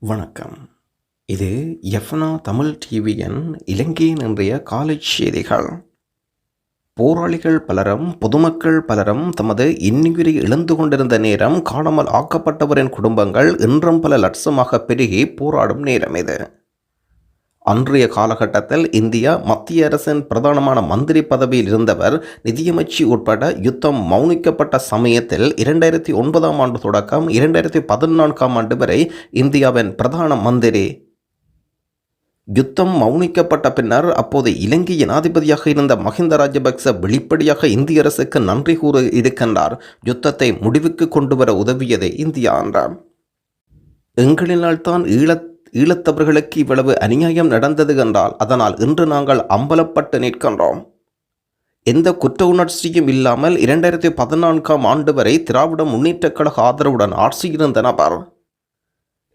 வணக்கம். இது எஃப்னா தமிழ் டிவியின் இலங்கையின் இன்றைய காலை செய்திகள். போராளிகள் பலரும் பொதுமக்கள் பலரும் தமது இன்னுயிரை இழந்து கொண்டிருந்த நேரம் காணாமல் ஆக்கப்பட்டவரின் குடும்பங்கள் இன்றும் பல லட்சமாக பெருகி போராடும் நேரம் இது. அன்றைய காலகட்டத்தில் இந்தியா மத்திய அரசின் பிரதானமான மந்திரி பதவியில் இருந்தவர் நிதியமைச்சு உட்பட யுத்தம் மௌனிக்கப்பட்ட சமயத்தில் இரண்டாயிரத்தி ஒன்பதாம் ஆண்டு தொடக்கம் இரண்டாயிரத்தி பதினான்காம் ஆண்டு வரை இந்தியாவின் பிரதான மந்திரி. யுத்தம் மௌனிக்கப்பட்ட பின்னர் அப்போது இலங்கை ஜனாதிபதியாக இருந்த மஹிந்த ராஜபக்ச வெளிப்படையாக இந்திய அரசுக்கு நன்றி கூற இருக்கின்றார். யுத்தத்தை முடிவுக்கு கொண்டு வர உதவியதே இந்தியா என்றார். எங்களினால் தான் ஈழத் ஈழத்தவர்களுக்கு இவ்வளவு அநியாயம் நடந்தது என்றால் அதனால் இன்று நாங்கள் அம்பலப்பட்டு நிற்கின்றோம். எந்த குற்ற உணர்ச்சியும் இல்லாமல் இரண்டாயிரத்தி பதினான்காம் ஆண்டு வரை திராவிட முன்னேற்றக் கழக ஆதரவுடன் ஆட்சியிருந்த நபர்.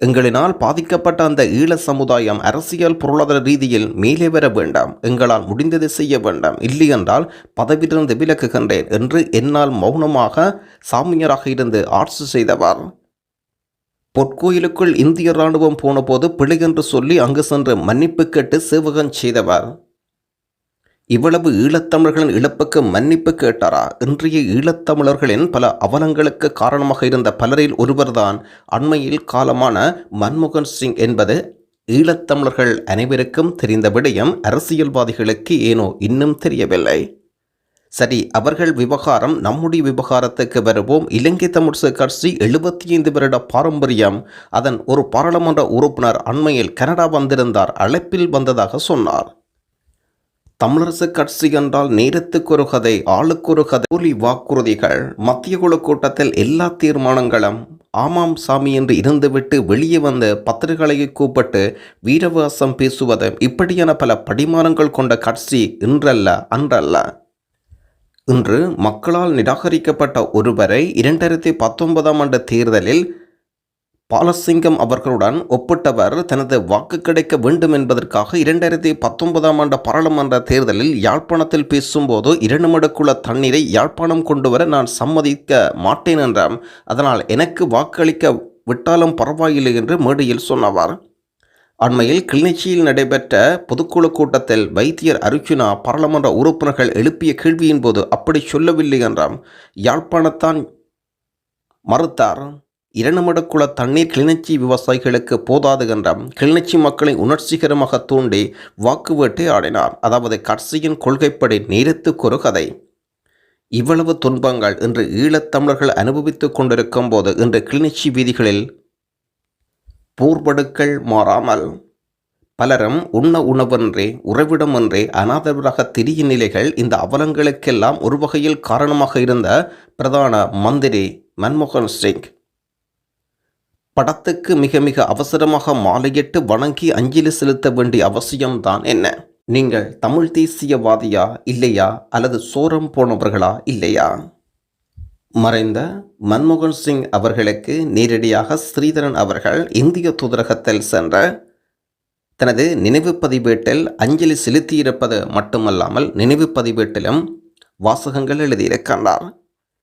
எங்களினால் பாதிக்கப்பட்ட அந்த ஈழ சமுதாயம் அரசியல் பொருளாதார ரீதியில் மேலே வர வேண்டாம். எங்களால் முடிந்ததை செய்ய வேண்டாம். இல்லையென்றால் பதவியிலிருந்து விலக்குகின்றேன் என்று என்னால் மௌனமாக சாமியராக இருந்து ஆட்சி செய்தவர். பொற்கோயிலுக்குள் இந்திய இராணுவம் போனபோது பிழை என்று சொல்லி அங்கு சென்று மன்னிப்பு கேட்டு சேவகம் செய்தவர். இவ்வளவு ஈழத்தமிழர்களின் இழப்புக்கு மன்னிப்பு கேட்டாரா? இன்றைய ஈழத்தமிழர்களின் பல அவலங்களுக்கு காரணமாக இருந்த பலரில் ஒருவர்தான் அண்மையில் காலமான மன்மோகன் சிங் என்பது. ஈழத்தமிழர்கள் அனைவருக்கும் தெரிந்த விடயம் அரசியல்வாதிகளுக்கு ஏனோ இன்னும் தெரியவில்லை. சரி அவர்கள் விவகாரம் நம்முடைய விவகாரத்துக்கு வருவோம். இலங்கை தமிழ்சு கட்சி எழுபத்தி ஐந்து வருட பாரம்பரியம். அதன் ஒரு பாராளுமன்ற உறுப்பினர் அண்மையில் கனடா வந்திருந்தார் அழைப்பில் வந்ததாக சொன்னார். தமிழரசு கட்சி என்றால் நேரத்துக்கு ஒரு கதை ஆளுக்கு ஒரு கதை. போலி வாக்குறுதிகள் மத்திய குழு கூட்டத்தில் எல்லா தீர்மானங்களும் ஆமாம் சாமி என்று இருந்துவிட்டு வெளியே வந்து பத்திரிகைகளை கூப்பிட்டு வீரவாசம் பேசுவது இப்படியான பல படிமானங்கள் கொண்ட கட்சி இன்றல்ல அன்றல்ல. இன்று மக்களால் நிராகரிக்கப்பட்ட ஒருவரை இரண்டாயிரத்தி பத்தொன்பதாம் ஆண்டு தேர்தலில் பாலசிங்கம் அவர்களுடன் ஒப்பிட்டவர் தனது வாக்கு கிடைக்க வேண்டும் என்பதற்காக இரண்டாயிரத்தி பத்தொன்பதாம் ஆண்டு பாராளுமன்ற தேர்தலில் யாழ்ப்பாணத்தில் பேசும்போது இரண்டு மடக்குள்ள தண்ணீரை யாழ்ப்பாணம் கொண்டு வர நான் சம்மதிக்க மாட்டேன் என்றார். அதனால் எனக்கு வாக்களிக்க விட்டாலும் பரவாயில்லை என்று மேடையில் சொன்னவர். அண்மையில் கிளிநொச்சியில் நடைபெற்ற பொதுக்குழு கூட்டத்தில் வைத்தியர் அர்ஜுனா பாராளுமன்ற உறுப்பினர்கள் எழுப்பிய கேள்வியின் போது அப்படி சொல்லவில்லை என்றாம். யாழ்ப்பாணத்தான் மறுத்தார். இரண்டுமடக்குள தண்ணீர் கிளிநொச்சி விவசாயிகளுக்கு போதாது என்றாம். கிளிநொச்சி மக்களை உணர்ச்சிகரமாக தூண்டி வாக்கு வேட்டை ஆடினார். அதாவது கட்சியின் கொள்கைப்படி நேரத்துக்கு ஒரு கதை. இவ்வளவு துன்பங்கள் இன்று ஈழத்தமிழர்கள் அனுபவித்துக் கொண்டிருக்கும் போது இன்று கிளிநொச்சி வீதிகளில் போர்படுக்கள் மாறாமல் பலரும் உண்ண உணவன்றே உறவிடமன்றே அனாதவராக திரிய நிலைகள் இந்த அவலங்களுக்கெல்லாம் ஒரு வகையில் காரணமாக இருந்த பிரதான மந்திரி மன்மோகன் சிங். படத்துக்கு மிக மிக அவசரமாக மாலையிட்டு வணங்கி அஞ்சலி செலுத்த வேண்டிய அவசியம்தான் என்ன? நீங்கள் தமிழ் தேசியவாதியா இல்லையா? அல்லது சோரம் போனவர்களா இல்லையா? மறைந்த மன்மோகன் சிங் அவர்களுக்கு நேரடியாக ஸ்ரீதரன் அவர்கள் இந்திய தூதரகத்தில் சென்ற தனது நினைவு பதிவேட்டில் அஞ்சலி செலுத்தியிருப்பது மட்டுமல்லாமல் நினைவு பதிவேட்டிலும் வாசகங்கள் எழுதியிருக்கின்றார்.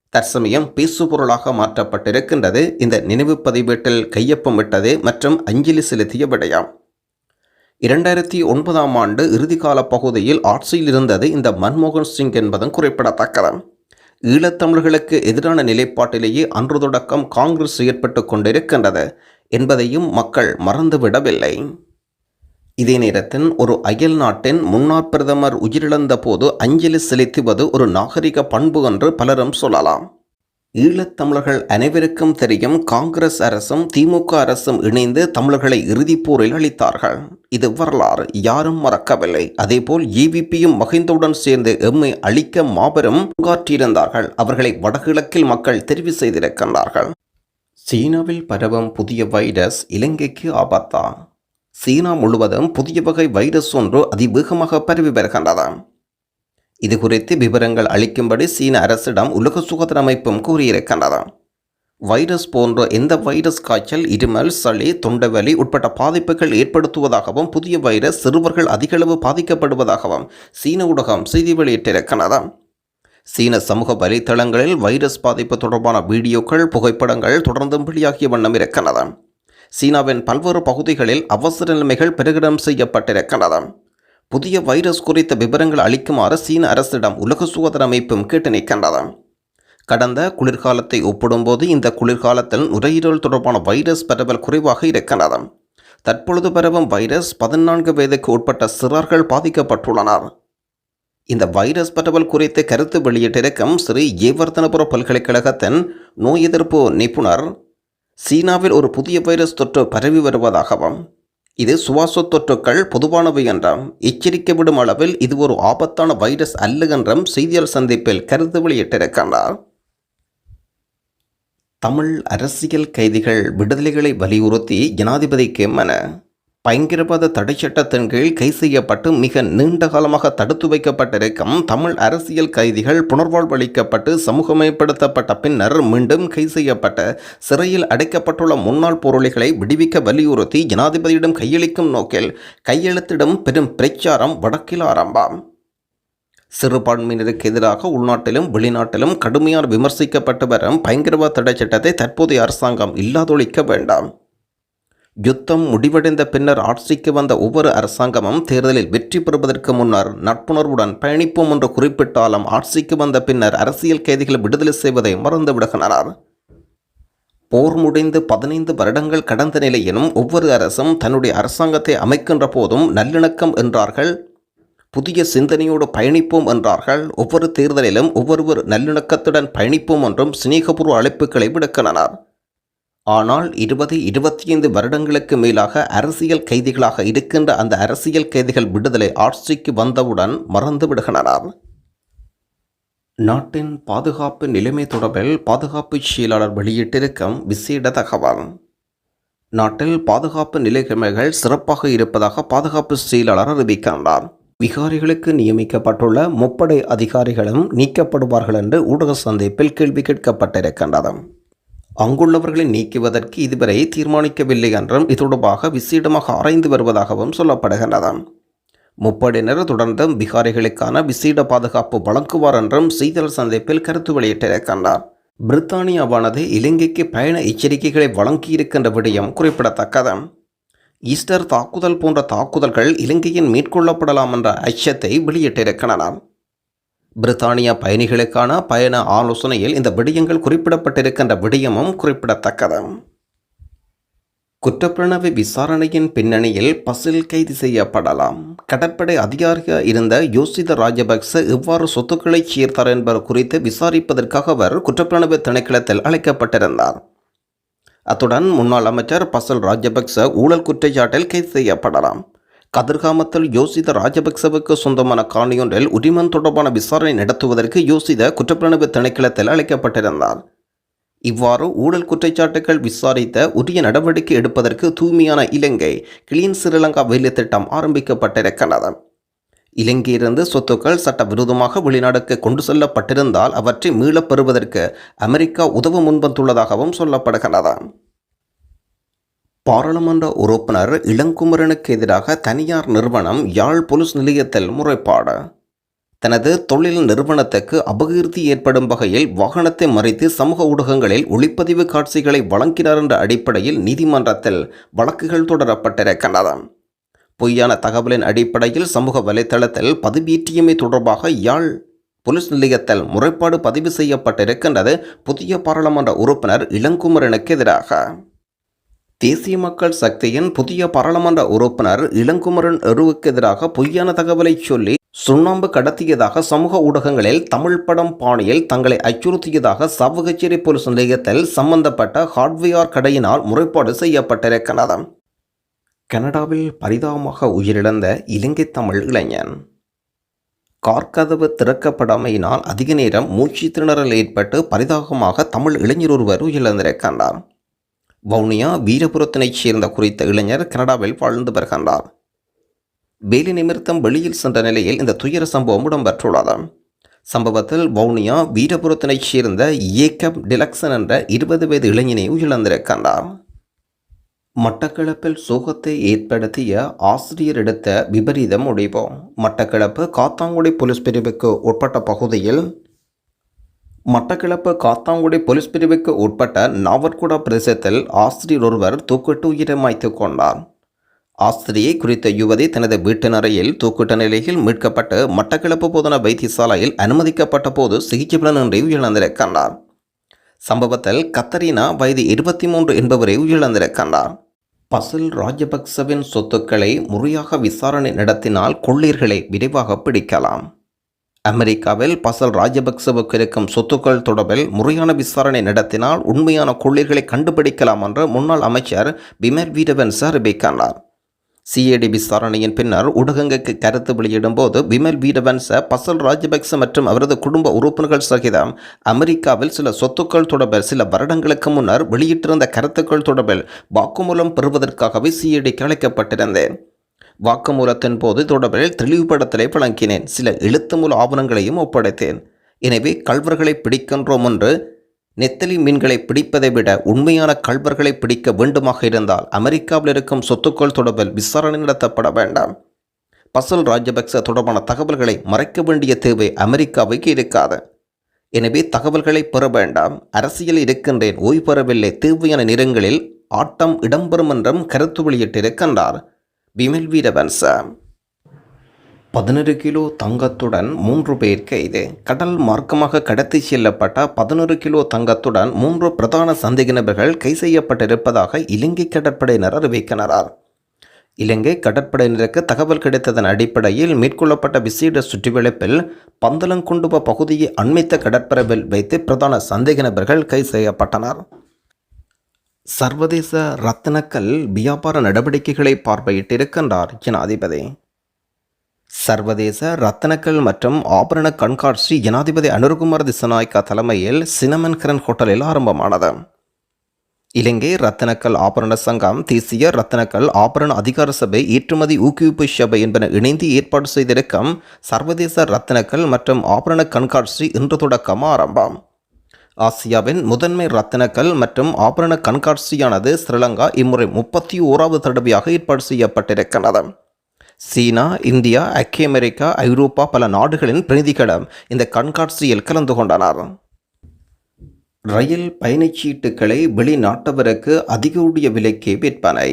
தற்சமயம் பேசுபொருளாக மாற்றப்பட்டிருக்கின்றது. இந்த நினைவு பதிவேட்டில் கையொப்பமிட்டது மற்றும் அஞ்சலி செலுத்திய விடயம். இரண்டாயிரத்தி ஒன்பதாம் ஆண்டு இறுதிக்கால பகுதியில் ஆட்சியில் இருந்தது இந்த மன்மோகன் சிங் என்பதும் குறிப்பிடத்தக்கது. ஈழத்தமிழர்களுக்கு எதிரான நிலைப்பாட்டிலேயே அன்று தொடக்கம் காங்கிரஸ் செயற்பட்டு கொண்டிருக்கின்றது என்பதையும் மக்கள் மறந்துவிடவில்லை. இதே நேரத்தில் ஒரு அயல் நாட்டின் முன்னாள் பிரதமர் உயிரிழந்த போது அஞ்சலி செலுத்துவது ஒரு நாகரிக பண்பு என்று பலரும் சொல்லலாம். ஈழத்தமிழர்கள் அனைவருக்கும் தெரியும் காங்கிரஸ் அரசும் திமுக அரசும் இணைந்து தமிழர்களை இறுதிப் போரில் அளித்தார்கள் இது வரலாறு யாரும் மறக்கவில்லை. அதேபோல் ஏவிபியும் மகிந்தவுடன் சேர்ந்து எம்மை அழிக்க மாபெரும் பங்காற்றியிருந்தார்கள் அவர்களை வடகிழக்கில் மக்கள் தெரிவு செய்திருக்கின்றார்கள். சீனாவில் பரவும் புதிய வைரஸ் இலங்கைக்கு ஆபத்தா? சீனா முழுவதும் புதிய வகை வைரஸ் ஒன்று அதிவேகமாக பரவி வருகின்றது. இது குறித்து விவரங்கள் அளிக்கும்படி சீன அரசிடம் உலக சுகாதார அமைப்பும் கூறியிருக்கின்றது. வைரஸ் போன்ற எந்த வைரஸ் காய்ச்சல் இருமல் சளி தொண்டைவலி உட்பட்ட பாதிப்புகள் ஏற்படுத்துவதாகவும் புதிய வைரஸ் சிறுவர்கள் அதிகளவு பாதிக்கப்படுவதாகவும் சீன ஊடகம் செய்தி வெளியிட்டிருக்கிறது சீன சமூக வலைத்தளங்களில் வைரஸ் பாதிப்பு தொடர்பான வீடியோக்கள் புகைப்படங்கள் தொடர்ந்தும் வெளியாகிய வண்ணம் இருக்கின்றன சீனாவின் பல்வேறு பகுதிகளில் அவசர நிலைமைகள் பிரகடனம் செய்யப்பட்டிருக்கின்றன புதிய வைரஸ் குறித்த விவரங்கள் அளிக்குமாறு சீன அரசிடம் உலக சுகாதார அமைப்பும் கேட்டு நிற்கின்றது கடந்த குளிர்காலத்தை ஒப்பிடும்போது இந்த குளிர்காலத்தில் நுரையீரல் தொடர்பான வைரஸ் பரவல் குறைவாக இருக்கின்றது தற்பொழுது பரவும் வைரஸ் பதினான்கு வயதுக்கு உட்பட்ட சிறார்கள் பாதிக்கப்பட்டுள்ளனர். இந்த வைரஸ் பரவல் குறித்து கருத்து வெளியிட்டிருக்கும் ஸ்ரீ ஏவர்தனபுர பல்கலைக்கழகத்தின் நோய் எதிர்ப்பு நிபுணர் சீனாவில் ஒரு புதிய வைரஸ் தொற்று பரவி வருவதாகவும் இது சுவாச தொற்றுக்கள் பொதுவானவை என்றும். எச்சரிக்கை விடும் அளவில் இது ஒரு ஆபத்தான வைரஸ் அல்ல என்றும் செய்தியாளர் சந்திப்பில் கருத்து வெளியிட்டிருக்கின்றார் தமிழ் அரசியல் கைதிகள் விடுதலைகளை வலியுறுத்தி ஜனாதிபதிக்கு மன பயங்கரவாத தடை சட்டத்தின் கீழ் கை செய்யப்பட்டு மிக நீண்ட காலமாக தடுத்து வைக்கப்பட்டிருக்கும் தமிழ் அரசியல் கைதிகள் புனர்வாழ்வளிக்கப்பட்டு சமூகமயப்படுத்தப்பட்ட பின்னர் மீண்டும் கை செய்யப்பட்ட சிறையில் அடைக்கப்பட்டுள்ள முன்னாள் பொருளிகளை விடுவிக்க வலியுறுத்தி ஜனாதிபதியிடம் கையளிக்கும் நோக்கில் கையெழுத்திடும் பெரும் பிரச்சாரம் வடக்கில் ஆரம்பம். சிறுபான்மையினருக்கு எதிராக உள்நாட்டிலும் வெளிநாட்டிலும் கடுமையாக விமர்சிக்கப்பட்டு வரும் பயங்கரவாத தடை சட்டத்தை தற்போதைய அரசாங்கம் இல்லாதொழிக்க வேண்டாம். யுத்தம் முடிவடைந்த பின்னர் ஆட்சிக்கு வந்த ஒவ்வொரு அரசாங்கமும் தேர்தலில் வெற்றி பெறுவதற்கு முன்னர் நட்புணர்வுடன் பயணிப்போம் என்று குறிப்பிட்டாலும் ஆட்சிக்கு வந்த பின்னர் அரசியல் கைதிகளை விடுதலை செய்வதை மறந்து விடுகின்றனர். போர் முடிந்து பதினைந்து வருடங்கள் கடந்த நிலையிலும் ஒவ்வொரு அரசும் தன்னுடைய அரசாங்கத்தை அமைக்கின்ற போதும் நல்லிணக்கம் என்றார்கள். புதிய சிந்தனையோடு பயணிப்போம் என்றார்கள். ஒவ்வொரு தேர்தலிலும் ஒவ்வொருவர் நல்லிணக்கத்துடன் பயணிப்போம் என்றும் சிநேகபூர்வ அழைப்புகளை விடுக்கின்றனர். ஆனால் இருபது இருபத்தி ஐந்து வருடங்களுக்கு மேலாக அரசியல் கைதிகளாக இருக்கின்ற அந்த அரசியல் கைதிகள் விடுதலை ஆட்சிக்கு வந்தவுடன் மறந்து விடுகின்றனர். நாட்டின் பாதுகாப்பு நிலைமை தொடர்பில் பாதுகாப்பு செயலாளர் வெளியிட்டிருக்கும் விசேட தகவல். நாட்டில் பாதுகாப்பு நிலைமைகள் சிறப்பாக இருப்பதாக பாதுகாப்பு செயலாளர் அறிவிக்கின்றார். விகாரிகளுக்கு நியமிக்கப்பட்டுள்ள முப்படை அதிகாரிகளும் நீக்கப்படுவார்கள் என்று ஊடக சந்திப்பில் கேள்வி கேட்கப்பட்டிருக்கின்றது. அங்குள்ளவர்களை நீக்குவதற்கு இதுவரை தீர்மானிக்கவில்லை என்றும் இது தொடர்பாக விசேடமாக ஆராய்ந்து வருவதாகவும் சொல்லப்படுகின்றது முப்படையினர் தொடர்ந்து பிகாரிகளுக்கான விசேட பாதுகாப்பு வழங்குவார் என்றும் செய்தியாளர் சந்திப்பில் கருத்து வெளியிட்டிருக்கின்றார். பிரித்தானியாவானது இலங்கைக்கு பயண எச்சரிக்கைகளை வழங்கியிருக்கின்ற விடயம் குறிப்பிடத்தக்கது. ஈஸ்டர் தாக்குதல் போன்ற தாக்குதல்கள் இலங்கையின் மேற்கொள்ளப்படலாம் என்ற அச்சத்தை வெளியிட்டிருக்கின்றன. பிரித்தானியா பயணிகளுக்கான பயண ஆலோசனையில் இந்த விடயங்கள் குறிப்பிடப்பட்டிருக்கின்ற விடயமும் குறிப்பிடத்தக்கது. குற்றப்பிரணவு விசாரணையின் பின்னணியில் பசில் கைது செய்யப்படலாம். கடற்படை அதிகாரியாக இருந்த யோசித ராஜபக்ச எவ்வாறு சொத்துக்களை சேர்த்தார் என்பது குறித்து விசாரிப்பதற்காக அவர் குற்றப்பிரணவு திணைக்களத்தில் அழைக்கப்பட்டிருந்தார். அத்துடன் முன்னாள் அமைச்சர் பசல் ராஜபக்ச ஊழல் குற்றச்சாட்டில் கைது செய்யப்படலாம். கதிர்காமத்தில் யோசித ராஜபக்சவுக்கு சொந்தமான காணியொன்றில் உரிமம் தொடர்பான விசாரணை நடத்துவதற்கு யோசித குற்றப்பிரணவு திணைக்களத்தில் அழைக்கப்பட்டிருந்தார். இவ்வாறு ஊழல் குற்றச்சாட்டுகள் விசாரித்த உரிய நடவடிக்கை எடுப்பதற்கு தூய்மையான இலங்கை கிளீன் ஸ்ரீலங்கா வேலை திட்டம் ஆரம்பிக்கப்பட்டிருக்கிறது. இலங்கையிலிருந்து சொத்துக்கள் சட்டவிரோதமாக வெளிநாடுக்கு கொண்டு செல்லப்பட்டிருந்தால் அவற்றை மீளப் பெறுவதற்கு அமெரிக்கா உதவ முன்வந்துள்ளதாகவும் சொல்லப்படுகிறது. பாராளுமன்ற உறுப்பினர் இளங்குமரனுக்கு எதிராக தனியார் நிறுவனம் யாழ் போலீஸ் நிலையத்தில் முறைப்பாடு. தனது தொழில் நிறுவனத்துக்கு அபகீர்த்தி ஏற்படும் வகையில் வாகனத்தை மறைத்து சமூக ஊடகங்களில் ஒளிப்பதிவு காட்சிகளை வழங்கினார் என்ற அடிப்படையில் நீதிமன்றத்தில் வழக்குகள் தொடரப்பட்டிருக்கின்றது பொய்யான தகவலின் அடிப்படையில் சமூக வலைத்தளத்தில் பதிவேற்றியமை தொடர்பாக யாழ் போலீஸ் நிலையத்தில் முறைப்பாடு பதிவு செய்யப்பட்டிருக்கின்றது. புதிய பாராளுமன்ற உறுப்பினர் இளங்குமரனுக்கு எதிராக தேசிய மக்கள் சக்தியின் புதிய பாராளுமன்ற உறுப்பினர் இளங்குமரன் எருவுக்கு எதிராக பொய்யான தகவலை சொல்லி சுண்ணாம்பு கடத்தியதாக சமூக ஊடகங்களில் தமிழ் படம் பாணியில் தங்களை அச்சுறுத்தியதாக சாவகச்சேரி போலீஸ் நிலையத்தில் சம்பந்தப்பட்ட ஹார்ட்வேர் கடையினால் முறைப்பாடு செய்யப்பட்டிருக்கிறது. கனடாவில் பரிதாபமாக உயிரிழந்த இலங்கை தமிழ் இளைஞன். கார்கதவு திறக்கப்படாமையினால் அதிக நேரம் மூச்சு திணறல் ஏற்பட்டு பரிதாபமாக தமிழ் இளைஞர் ஒருவர் உயிரிழந்திருக்கின்றார். வவுனியா வீரபுரத்தினைச் சேர்ந்த குறித்த இளைஞர் கனடாவில் வாழ்ந்து வருகின்றார். வேலை நிமித்தம் வெளியில் சென்ற நிலையில் இந்த துயர சம்பவம் இடம்பெற்றுள்ளது. சம்பவத்தில் வவுனியா வீரபுரத்தினைச் சேர்ந்த ஏக்கப் டிலக்சன் என்ற இருபது வயது இளைஞனை உயிரிழந்திருக்கின்றார். மட்டக்களப்பில் சோகத்தை ஏற்படுத்திய ஆசிரியர் எடுத்த விபரீதம் முடிவோம் மட்டக்களப்பு காத்தாங்குடி போலீஸ் பிரிவுக்கு உட்பட்ட பகுதியில் மட்டக்களப்பு காத்தாங்குடி போலீஸ் பிரிவுக்கு உட்பட்ட நாவர்குடா பிரதேசத்தில் ஆசிரியர் ஒருவர் தூக்கிட்டு உயிரை கொண்டார். ஆசிரியை குறித்த யுவதி தனது வீட்டின் அறையில் தூக்கிட்ட நிலையில் மீட்கப்பட்டு மட்டக்களப்பு போதனா வைத்தியசாலையில் அனுமதிக்கப்பட்ட போது சிகிச்சை பலனின்றி உயிரிழந்திருக்கின்றார் சம்பவத்தில் கத்தரினா வயது இருபத்தி மூன்று என்பவரை உயிரிழந்திருக்கின்றார் பசில் ராஜபக்சவின் சொத்துக்களை முறையாக விசாரணை நடத்தினால் கொள்ளீர்களை விரைவாக பிடிக்கலாம். அமெரிக்காவில் பசல் ராஜபக்சவுக்கு இருக்கும் சொத்துக்கள் தொடர்பில் முறையான விசாரணை நடத்தினால் உண்மையான கொள்ளைகளை கண்டுபிடிக்கலாம் என்று முன்னாள் அமைச்சர் பிமர் வீரவன்ச அறிவிக்கின்றார். சிஏடி விசாரணையின் பின்னர் ஊடகங்களுக்கு கருத்து வெளியிடும்போது விமல் வீரவன்ச பசல் ராஜபக்ச மற்றும் அவரது குடும்ப உறுப்பினர்கள் சகிதம் அமெரிக்காவில் சில சொத்துக்கள் தொடர்பில் சில வருடங்களுக்கு முன்னர் வெளியிட்டிருந்த கருத்துக்கள் தொடர்பில் வாக்குமூலம் பெறுவதற்காகவே சிஏடி அழைக்கப்பட்டிருந்தேன். வாக்குமூலத்தின் போது தொடர்பில் தெளிவுபடுத்தலை வழங்கினேன். சில எழுத்துமூல ஆவணங்களையும் ஒப்படைத்தேன். எனவே கல்வர்களை பிடிக்கின்றோம் என்று நெத்தலி மீன்களை பிடிப்பதை விட உண்மையான கல்வர்களை பிடிக்க வேண்டுமாக இருந்தால் அமெரிக்காவில் இருக்கும் சொத்துக்கள் தொடர்பில் விசாரணை நடத்தப்பட வேண்டாம். பசல் ராஜபக்ச தொடர்பான தகவல்களை மறைக்க வேண்டிய தேவை அமெரிக்காவுக்கு இருக்காது. எனவே தகவல்களை பெற வேண்டாம். அரசியல் இருக்கின்றேன். ஓய்வு பெறவில்லை. தேவையான நிறங்களில் ஆட்டம் இடம்பெறும் என்றும் கருத்து வெளியிட்டிருக்கின்றார். பிமில் வீரவன்சா. பதினொரு கிலோ தங்கத்துடன் மூன்று பேர் கைது. கடல் மார்க்கமாக கடத்தி செல்லப்பட்ட பதினொரு கிலோ தங்கத்துடன் மூன்று பிரதான சந்தேக நபர்கள் கை செய்யப்பட்டிருப்பதாக இலங்கை கடற்படையினர் அறிவிக்கின்றனர். இலங்கை கடற்படையினருக்கு தகவல் கிடைத்ததன் அடிப்படையில் மேற்கொள்ளப்பட்ட விசேட சுற்றிவளைப்பில் பந்தலங்குண்டுவ பகுதியை அண்மித்த கடற்பரப்பில் வைத்து பிரதான சந்தேக நபர்கள் கை செய்யப்பட்டனர். சர்வதேச ரத்தினக்கல் வியாபார நடவடிக்கைகளை பார்வையிட்டிருக்கின்றார் ஜனாதிபதி. சர்வதேச ரத்தனக்கல் மற்றும் ஆபரண கண்காட்சி ஜனாதிபதி அனுர்குமார் திசநாயக்கா தலைமையில் சினமன்கரன் ஹோட்டலில் ஆரம்பமானது. இலங்கை ரத்தனக்கல் ஆபரண சங்கம் தேசிய ரத்தனக்கல் ஆபரண அதிகார சபை ஏற்றுமதி ஊக்குவிப்பு சபை என்பன இணைந்து ஏற்பாடு செய்திருக்கும் சர்வதேச ரத்தனக்கல் மற்றும் ஆபரண கண்காட்சி இன்று தொடக்கம் ஆரம்பம். ஆசியாவின் முதன்மை ரத்தினக்கல் மற்றும் ஆபரண கண்காட்சியானது ஸ்ரீலங்கா இம்முறை முப்பத்தி ஓராவது தடவையாக ஏற்பாடு செய்யப்பட்டிருக்கிறது சீனா இந்தியா ஐக்கிய அமெரிக்கா ஐரோப்பா பல நாடுகளின் பிரதிநிதிகளும் இந்த கண்காட்சியில் கலந்து கொண்டனர். ரயில் பயணச்சீட்டுகளை வெளிநாட்டவருக்கு அதிகூடிய விலைக்கு விற்பனை.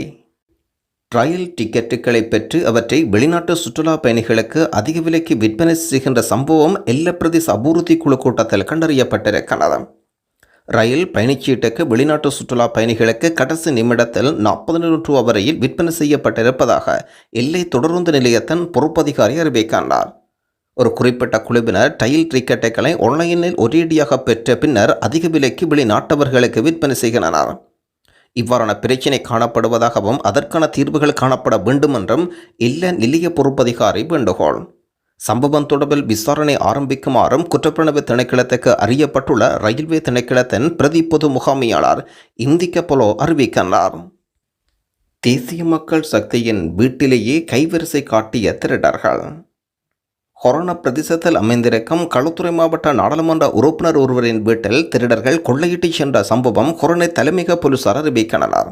ரயில் டிக்கெட்டுகளை பெற்று அவற்றை வெளிநாட்டு சுற்றுலா பயணிகளுக்கு அதிக விலைக்கு விற்பனை செய்கின்ற சம்பவம் எல்லப்பிரதேச அபிவிருத்தி குழு கூட்டத்தில் கண்டறியப்பட்டிருக்கிறது ரயில் பயணிச்சீட்டுக்கு வெளிநாட்டு சுற்றுலா பயணிகளுக்கு கடைசி நிமிடத்தில் நாற்பது ரூபா வரையில் விற்பனை செய்யப்பட்டிருப்பதாக எல்லை தொடருந்து நிலையத்தின் பொறுப்பதிகாரி அறிவிக்கின்றார். ஒரு குறிப்பிட்ட குழுவினர் டயில் டிக்கெட்டுகளை ஆன்லைனில் ஒரேடியாக பெற்ற பின்னர் அதிக விலைக்கு வெளிநாட்டவர்களுக்கு விற்பனை செய்கின்றனர். இவ்வாறான பிரச்சினை காணப்படுவதாகவும் அதற்கான தீர்வுகள் காணப்பட வேண்டும் என்றும் இல்ல நிலைய பொறுப்பதிகாரி வேண்டுகோள். சம்பவம் தொடர்பில் விசாரணை ஆரம்பிக்குமாறும் குற்றப்புலனாய்வு திணைக்களத்துக்கு அறியப்பட்டுள்ள ரயில்வே திணைக்களத்தின் பிரதி பொது முகாமையாளர் இந்திக்க பொலோ அறிவிக்கின்றார். தேசிய மக்கள் சக்தியின் வீட்டிலேயே கைவரிசை காட்டிய திருடர்கள். கொரோனா பிரதேசத்தில் அமைந்திருக்கும் களுத்துறை மாவட்ட நாடாளுமன்ற உறுப்பினர் ஒருவரின் வீட்டில் திருடர்கள் கொள்ளையிட்டு சென்ற சம்பவம் கொரோனை தலைமைக போலீசார் அறிவிக்கின்றனர்.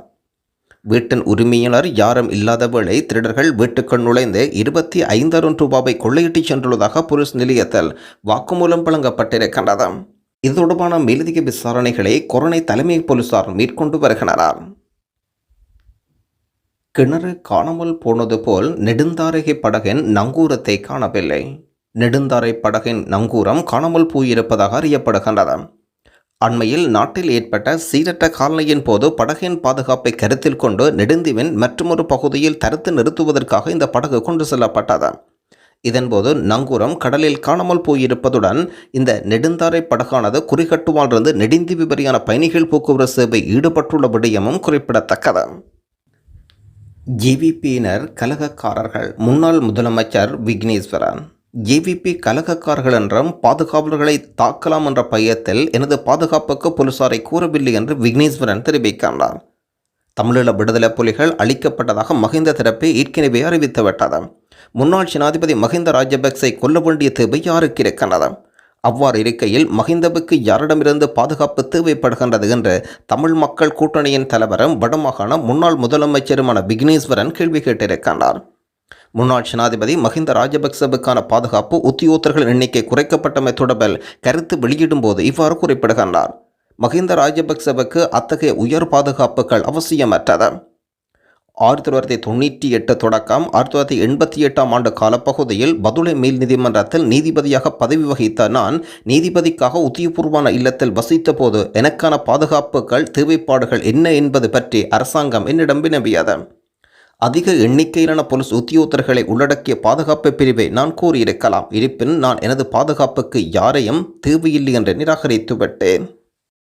வீட்டின் உரிமையாளர் யாரும் இல்லாதவேளை திருடர்கள் வீட்டுக்குள் நுழைந்து இருபத்தி ஐந்தாயிரம் ரூபாவை கொள்ளையிட்டு சென்றுள்ளதாக போலீஸ் நிலையத்தில் வாக்குமூலம் வழங்கப்பட்டிருக்கின்றது. இது தொடர்பான மேலதிக விசாரணைகளை கொரோனை தலைமை போலீசார் மேற்கொண்டு வருகின்றனர். கிணறு காணாமல் போனது போல் நெடுந்தாரகை படகின் நங்கூரத்தை காணவில்லை. நெடுந்தாரை படகின் நங்கூரம் காணாமல் போயிருப்பதாக அறியப்படுகின்றது. அண்மையில் நாட்டில் ஏற்பட்ட சீரற்ற காலனியின் போது படகின் பாதுகாப்பை கருத்தில் கொண்டு நெடுந்தீவின் மற்றொரு பகுதியில் தடுத்து நிறுத்துவதற்காக இந்த படகு கொண்டு செல்லப்பட்டது. இதன்போது நங்கூரம் கடலில் காணாமல் போயிருப்பதுடன் இந்த நெடுந்தாரை படகானது குறிகட்டுவாலிருந்து நெடுந்தி வரையான பயணிகள் போக்குவரத்து சேவை ஈடுபட்டுள்ள விடயமும் குறிப்பிடத்தக்கது. ஜிவிபியினர் கலகக்காரர்கள் முன்னாள் முதலமைச்சர் விக்னேஸ்வரன். ஜேவிபி கலகக்காரர்கள் என்றும் பாதுகாவலர்களை தாக்கலாம் என்ற பயத்தில் எனது பாதுகாப்புக்கு போலீசாரை கூறவில்லை என்று விக்னேஸ்வரன் தெரிவிக்கின்றார். தமிழீழ விடுதலை புலிகள் அளிக்கப்பட்டதாக மஹிந்த தரப்பை ஏற்கனவே அறிவித்துவிட்டது. முன்னாள் ஜனாதிபதி மஹிந்த ராஜபக்சை கொல்ல வேண்டிய தேவை யாருக்கு இருக்கின்றது? அவ்வாறு இருக்கையில் மஹிந்தவுக்கு யாரிடமிருந்து பாதுகாப்பு தேவைப்படுகின்றது என்று தமிழ் மக்கள் கூட்டணியின் தலைவரும் வடமாகாண முன்னாள் முதலமைச்சருமான விக்னேஸ்வரன் கேள்வி கேட்டிருக்கின்றார். முன்னாள் ஜனாதிபதி மஹிந்த ராஜபக்சவுக்கான பாதுகாப்பு உத்தியோகத்தர்களின் எண்ணிக்கை குறைக்கப்பட்டமை தொடர்பில் கருத்து வெளியிடும்போது இவ்வாறு குறிப்பிடுகின்றார். மஹிந்த ராஜபக்சவுக்கு அத்தகைய உயர் பாதுகாப்புகள் அவசியமற்றது. ஆயிரத்தி தொள்ளாயிரத்தி தொண்ணூற்றி எட்டு தொடக்கம் ஆயிரத்தி தொள்ளாயிரத்தி எண்பத்தி எட்டாம் ஆண்டு காலப்பகுதியில் பதுளை மேல் நீதிமன்றத்தில் நீதிபதியாக பதவி வகித்த நான் நீதிபதிக்காக உத்தியபூர்வமான இல்லத்தில் வசித்த போது எனக்கான பாதுகாப்புகள் தேவைப்பாடுகள் என்ன என்பது பற்றி அரசாங்கம் என்னிடம் வினவியது. அதிக எண்ணிக்கையிலான போலீஸ் உத்தியோகத்தர்களை உள்ளடக்கிய பாதுகாப்பு பிரிவை நான் கூறியிருக்கலாம் இருப்பினும் நான் எனது பாதுகாப்புக்கு யாரையும் தேவையில்லை என்று நிராகரித்து விட்டேன்